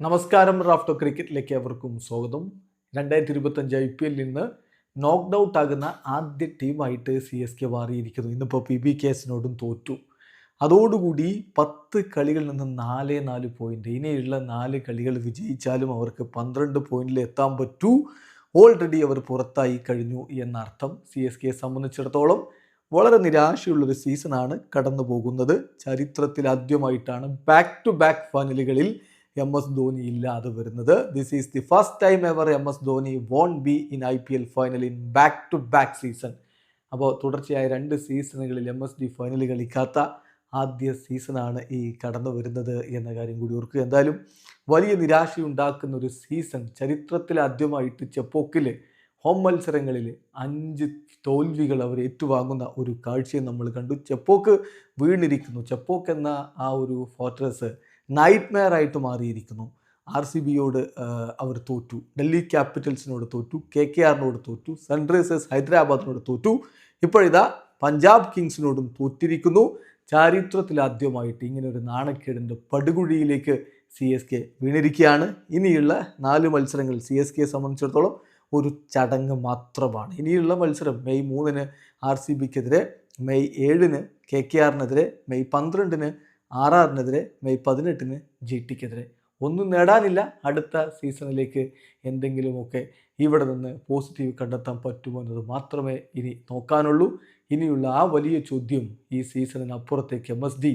നമസ്കാരം റാഫ്റ്റോ ക്രിക്കറ്റിലേക്ക് അവർക്കും സ്വാഗതം. രണ്ടായിരത്തി ഇരുപത്തഞ്ച് ഐ പി എല്ലിൽ നിന്ന് നോക്ക്ഡ് ഔട്ട് ആകുന്ന ആദ്യ ടീമായിട്ട് സി എസ് കെ മാറിയിരിക്കുന്നു. ഇന്നിപ്പോൾ പി ബി കേസിനോടും തോറ്റു. അതോടുകൂടി പത്ത് കളികളിൽ നിന്ന് നാല് നാല് പോയിന്റ് ഇനിയുള്ള നാല് കളികൾ വിജയിച്ചാലും അവർക്ക് പന്ത്രണ്ട് പോയിന്റിൽ എത്താൻ പറ്റൂ. ഓൾറെഡി അവർ പുറത്തായി കഴിഞ്ഞു എന്നർത്ഥം സി എസ് കെയെ സംബന്ധിച്ചിടത്തോളം വളരെ നിരാശയുള്ളൊരു സീസണാണ് കടന്നു പോകുന്നത് ചരിത്രത്തിൽ ആദ്യമായിട്ടാണ് ബാക്ക് ടു ബാക്ക് ഫൈനലുകളിൽ എം എസ് ധോണി ഇല്ലാതെ വരുന്നത്. This is the first time ever M S Dhoni won be in I P L final in back to back season അപ്പോൾ തുടർച്ചയായ രണ്ട് സീസണുകളിൽ എം എസ് ഡി ഫൈനൽ കളിക്കാത്ത ആദ്യ സീസണാണ് ഈ കടന്നു വരുന്നത് എന്ന കാര്യം കൂടി ഓർക്കുക. എന്തായാലും വലിയ നിരാശയുണ്ടാക്കുന്ന ഒരു സീസൺ ചരിത്രത്തിൽ ആദ്യമായിട്ട് ചെപ്പോക്കിൽ ഹോം മത്സരങ്ങളിൽ അഞ്ച് തോൽവികൾ അവർ ഏറ്റുവാങ്ങുന്ന ഒരു കാഴ്ചയും നമ്മൾ കണ്ടു. ചെപ്പോക്ക് വീണിരിക്കുന്നു. ചെപ്പോക്ക് എന്ന ആ ഒരു ഫോർട്രസ് നൈറ്റ് മെയർ ആയിട്ട് മാറിയിരിക്കുന്നു ആർ സി ബിയോട് അവർ തോറ്റു. ഡൽഹി ക്യാപിറ്റൽസിനോട് തോറ്റു. കെ കെ ആറിനോട് തോറ്റു. സൺറൈസേഴ്സ് ഹൈദരാബാദിനോട് തോറ്റു. ഇപ്പോഴിതാ പഞ്ചാബ് കിങ്സിനോടും തോറ്റിരിക്കുന്നു. ചരിത്രത്തിലാദ്യമായിട്ട് ഇങ്ങനെ ഒരു നാണക്കേടിന്റെ പടുകുഴിയിലേക്ക് സി എസ് കെ വീണിരിക്കുകയാണ്. ഇനിയുള്ള നാല് മത്സരങ്ങൾ സി എസ് കെയെ സംബന്ധിച്ചിടത്തോളം ഒരു ചടങ്ങ് മാത്രമാണ്. ഇനിയുള്ള മത്സരം മെയ് മൂന്നിന് ആർ സി ബിക്കെതിരെ മെയ് ഏഴിന് കെ കെ ആറിനെതിരെ മെയ് പന്ത്രണ്ടിന് ആർ ആറിനെതിരെ മെയ് പതിനെട്ടിന് ജി ടിക്കെതിരെ ഒന്നും നേടാനില്ല അടുത്ത സീസണിലേക്ക് എന്തെങ്കിലുമൊക്കെ ഇവിടെ നിന്ന് പോസിറ്റീവ് കണ്ടെത്താൻ പറ്റുമോ എന്നത് മാത്രമേ ഇനി നോക്കാനുള്ളൂ. ഇനിയുള്ള ആ വലിയ ചോദ്യം ഈ സീസണിന് അപ്പുറത്തേക്ക് എം എസ് ഡി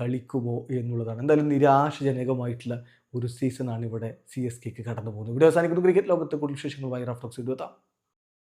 കളിക്കുമോ എന്നുള്ളതാണ്. എന്തായാലും നിരാശജനകമായിട്ടുള്ള ഒരു സീസണാണ് ഇവിടെ സി എസ് കെക്ക് കടന്നു പോകുന്നത് ഇവിടെ അവസാനിക്കുന്നു. ക്രിക്കറ്റ് ലോകത്തെ കൂടുതൽ വിശേഷങ്ങളുമായി റഫ്ലക്സ് എഴുതാം